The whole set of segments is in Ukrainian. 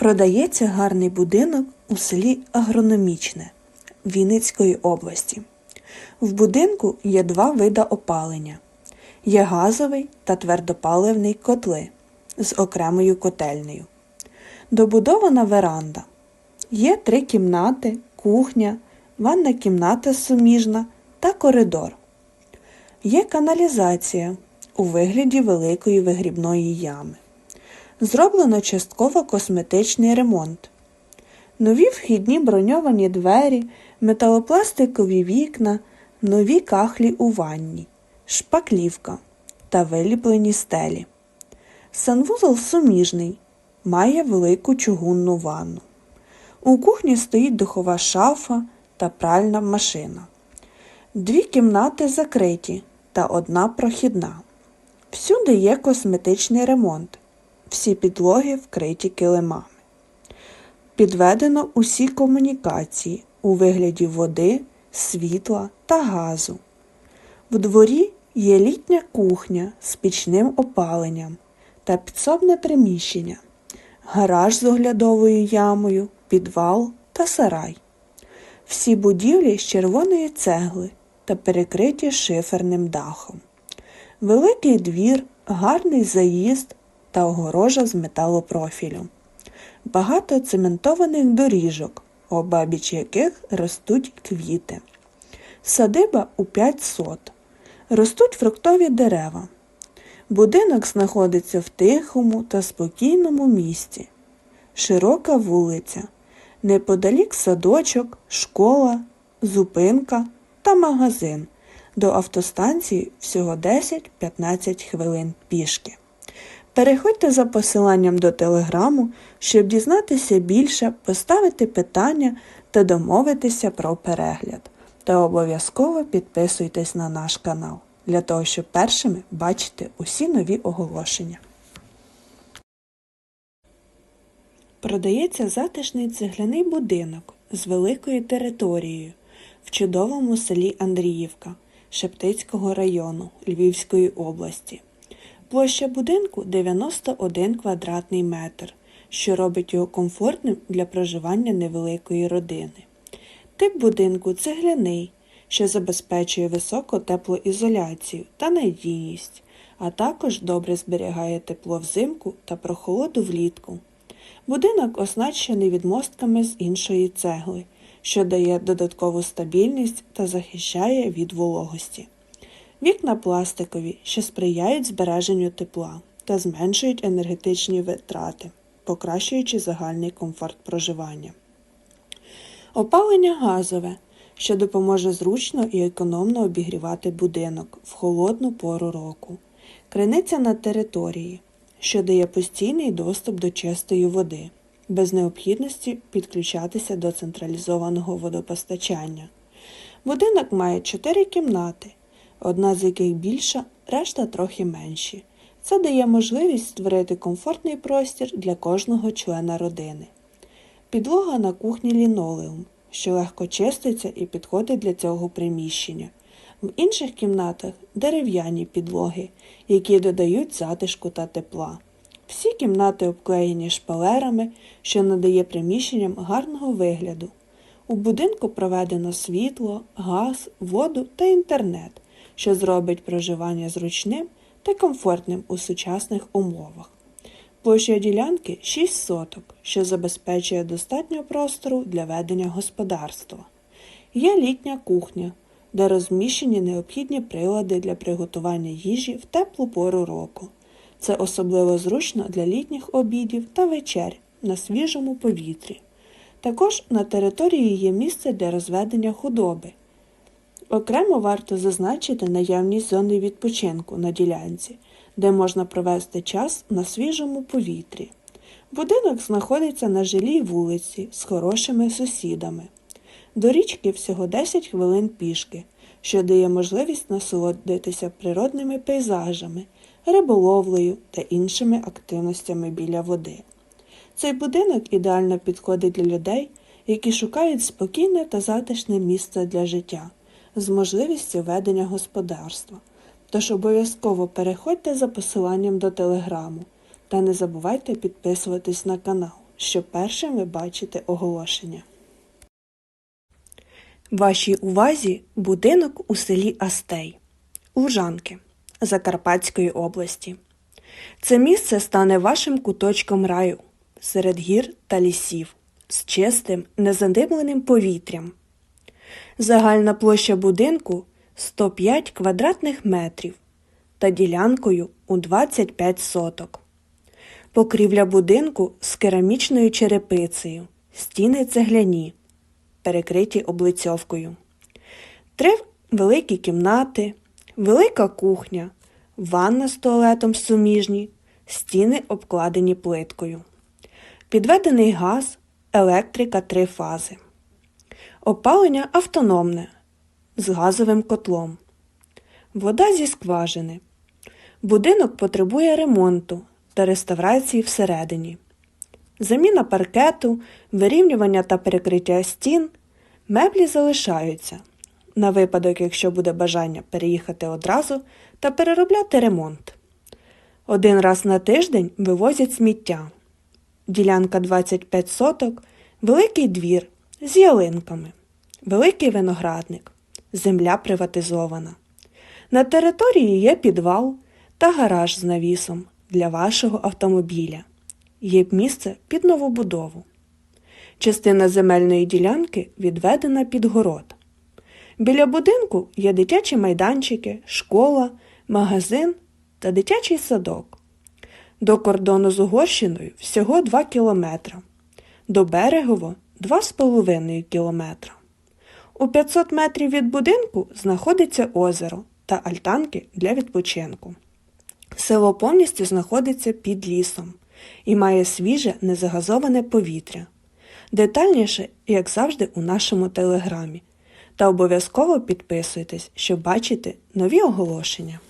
Продається гарний будинок у селі Агрономічне Вінницької області. В будинку є два вида опалення: є газовий та твердопаливний котли з окремою котельнею. Добудована веранда. Є три кімнати, кухня, ванна кімната суміжна та коридор. Є каналізація у вигляді великої вигрібної ями. Зроблено частково косметичний ремонт. Нові вхідні броньовані двері, металопластикові вікна, нові кахлі у ванні, шпаклівка та виліплені стелі. Санвузол суміжний, має велику чугунну ванну. У кухні стоїть духова шафа та пральна машина. Дві кімнати закриті та одна прохідна. Всюди є косметичний ремонт. Всі підлоги вкриті килимами. Підведено усі комунікації у вигляді води, світла та газу. В дворі є літня кухня з пічним опаленням та підсобне приміщення, гараж з оглядовою ямою, підвал та сарай. Всі будівлі з червоної цегли та перекриті шиферним дахом. Великий двір, гарний заїзд та огорожа з металопрофілю. Багато цементованих доріжок, обабіч яких ростуть квіти. Садиба у 5 сот. Ростуть фруктові дерева. Будинок знаходиться в тихому та спокійному місті. Широка вулиця. Неподалік садочок, школа, зупинка та магазин. До автостанції всього 10-15 хвилин пішки. Переходьте за посиланням до телеграму, щоб дізнатися більше, поставити питання та домовитися про перегляд. Та обов'язково підписуйтесь на наш канал для того, щоб першими бачити усі нові оголошення. Продається затишний цегляний будинок з великою територією в чудовому селі Андріївка Шептицького району Львівської області. Площа будинку 91 квадратний метр, що робить його комфортним для проживання невеликої родини. Тип будинку цегляний, що забезпечує високу теплоізоляцію та надійність, а також добре зберігає тепло взимку та прохолоду влітку. Будинок оснащений відмостками з іншої цегли, що дає додаткову стабільність та захищає від вологості. Вікна пластикові, що сприяють збереженню тепла та зменшують енергетичні витрати, покращуючи загальний комфорт проживання. Опалення газове, що допоможе зручно і економно обігрівати будинок в холодну пору року. Криниця на території, що дає постійний доступ до чистої води, без необхідності підключатися до централізованого водопостачання. Будинок має 4 кімнати одна з яких більша, решта трохи менші. Це дає можливість створити комфортний простір для кожного члена родини. Підлога на кухні лінолеум, що легко чиститься і підходить для цього приміщення. В інших кімнатах дерев'яні підлоги, які додають затишку та тепла. Всі кімнати обклеєні шпалерами, що надає приміщенням гарного вигляду. У будинку проведено світло, газ, воду та інтернет що зробить проживання зручним та комфортним у сучасних умовах. Площа ділянки 6 соток, що забезпечує достатньо простору для ведення господарства. Є літня кухня, де розміщені необхідні прилади для приготування їжі в теплу пору року. Це особливо зручно для літніх обідів та вечер на свіжому повітрі. Також на території є місце для розведення худоби, Окремо варто зазначити наявність зони відпочинку на ділянці, де можна провести час на свіжому повітрі. Будинок знаходиться на жилій вулиці з хорошими сусідами. До річки всього 10 хвилин пішки, що дає можливість насолодитися природними пейзажами, риболовлею та іншими активностями біля води. Цей будинок ідеально підходить для людей, які шукають спокійне та затишне місце для життя з можливістю ведення господарства. Тож обов'язково переходьте за посиланням до телеграму та не забувайте підписуватись на канал, що першим ви бачите оголошення. Вашій увазі будинок у селі Астей, Лужанки Закарпатської області. Це місце стане вашим куточком раю серед гір та лісів з чистим, незадимленим повітрям. Загальна площа будинку 105 квадратних метрів та ділянкою у 25 соток. Покрівля будинку з керамічною черепицею, стіни цегляні, перекриті облицьовкою. Три великі кімнати, велика кухня, ванна з туалетом суміжні, стіни обкладені плиткою. Підведений газ, електрика три фази. Опалення автономне з газовим котлом. Вода зі скважини. Будинок потребує ремонту та реставрації всередині. Заміна паркету, вирівнювання та перекриття стін, меблі залишаються на випадок, якщо буде бажання переїхати одразу та переробляти ремонт. Один раз на тиждень вивозять сміття. Ділянка 25 соток, великий двір з ялинками, великий виноградник, земля приватизована. На території є підвал та гараж з навісом для вашого автомобіля. Є місце під новобудову. Частина земельної ділянки відведена під город. Біля будинку є дитячі майданчики, школа, магазин та дитячий садок. До кордону з Угорщиною всього 2 кілометра, до Берегово 2,5 кілометра. У 500 метрів від будинку знаходиться озеро та альтанки для відпочинку. Село повністю знаходиться під лісом і має свіже незагазоване повітря. Детальніше, як завжди, у нашому телеграмі. Та обов'язково підписуйтесь, щоб бачити нові оголошення.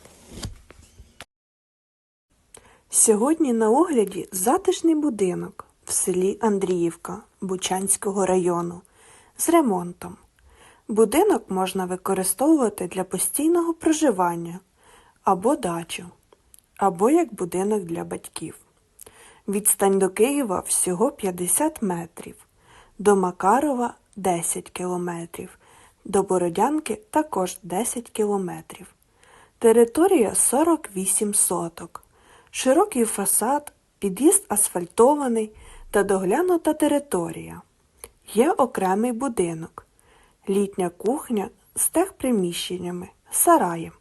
Сьогодні на огляді затишний будинок в селі Андріївка Бучанського району з ремонтом. Будинок можна використовувати для постійного проживання або дачу, або як будинок для батьків. Відстань до Києва всього 50 метрів, до Макарова 10 кілометрів, до Бородянки також 10 кілометрів. Територія 48 соток. Широкий фасад, під'їзд асфальтований та доглянута територія. Є окремий будинок, літня кухня з техприміщеннями, сараєм,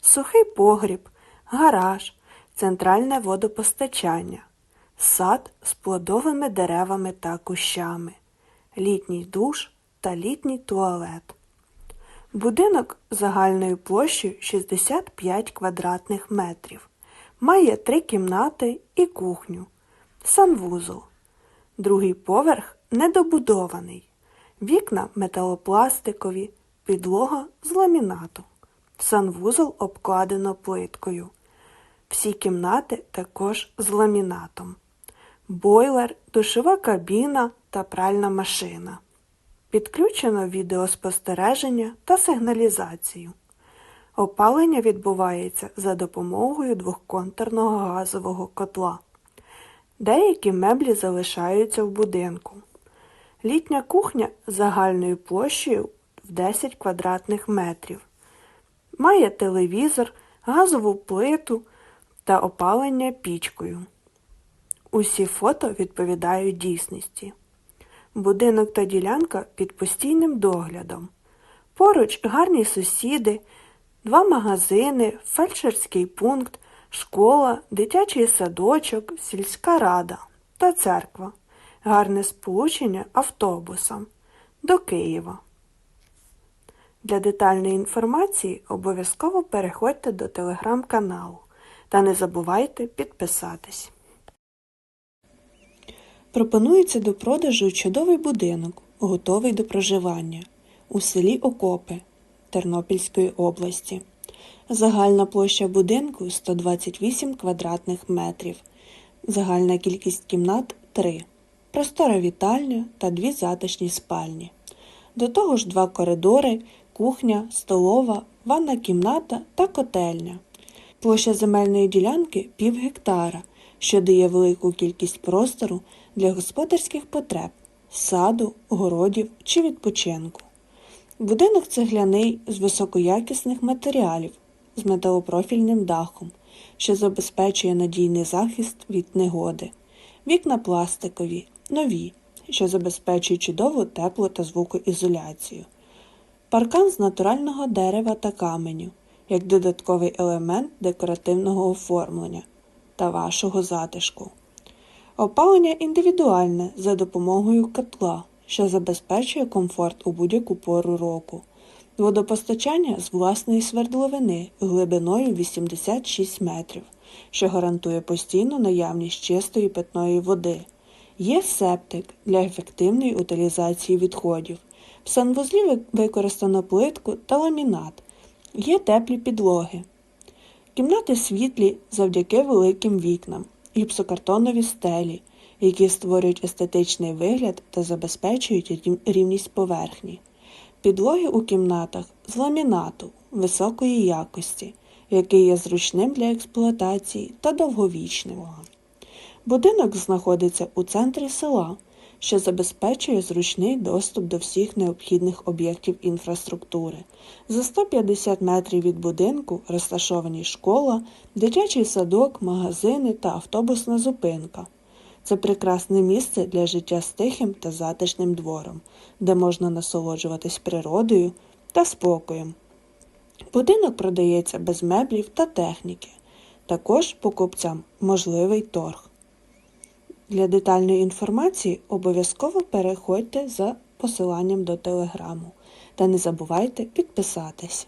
сухий погріб, гараж, центральне водопостачання, сад з плодовими деревами та кущами, літній душ та літній туалет. Будинок загальною площею 65 квадратних метрів. Має три кімнати і кухню, санвузол. Другий поверх недобудований. Вікна металопластикові, підлога з ламінату. Санвузол обкладено плиткою. Всі кімнати також з ламінатом. Бойлер, душова кабіна та пральна машина. Підключено відеоспостереження та сигналізацію. Опалення відбувається за допомогою двохконтурного газового котла. Деякі меблі залишаються в будинку. Літня кухня загальною площею в 10 квадратних метрів. Має телевізор, газову плиту та опалення пічкою. Усі фото відповідають дійсності. Будинок та ділянка під постійним доглядом. Поруч гарні сусіди, два магазини, фельдшерський пункт, школа, дитячий садочок, сільська рада та церква. Гарне сполучення автобусом до Києва. Для детальної інформації обов'язково переходьте до телеграм-каналу та не забувайте підписатись. Пропонується до продажу чудовий будинок, готовий до проживання у селі Окопи Тернопільської області. Загальна площа будинку 128 квадратних метрів. Загальна кількість кімнат 3. Простора вітальня та дві затишні спальні. До того ж два коридори, кухня, столова, ванна кімната та котельня. Площа земельної ділянки пів гектара, що дає велику кількість простору для господарських потреб, саду, городів чи відпочинку. Будинок цегляний з високоякісних матеріалів з металопрофільним дахом, що забезпечує надійний захист від негоди. Вікна пластикові, нові, що забезпечують чудову тепло та звукоізоляцію. Паркан з натурального дерева та каменю, як додатковий елемент декоративного оформлення та вашого затишку. Опалення індивідуальне за допомогою котла, що забезпечує комфорт у будь-яку пору року. Водопостачання з власної свердловини глибиною 86 метрів, що гарантує постійну наявність чистої питної води. Є септик для ефективної утилізації відходів. В санвузлі використано плитку та ламінат. Є теплі підлоги. Кімнати світлі завдяки великим вікнам, гіпсокартонові стелі, які створюють естетичний вигляд та забезпечують рівність поверхні. Підлоги у кімнатах з ламінату високої якості, який є зручним для експлуатації та довговічним. Будинок знаходиться у центрі села, що забезпечує зручний доступ до всіх необхідних об'єктів інфраструктури. За 150 метрів від будинку розташовані школа, дитячий садок, магазини та автобусна зупинка. Це прекрасне місце для життя з тихим та затишним двором, де можна насолоджуватись природою та спокоєм. Будинок продається без меблів та техніки. Також покупцям можливий торг. Для детальної інформації обов'язково переходьте за посиланням до телеграму та не забувайте підписатись.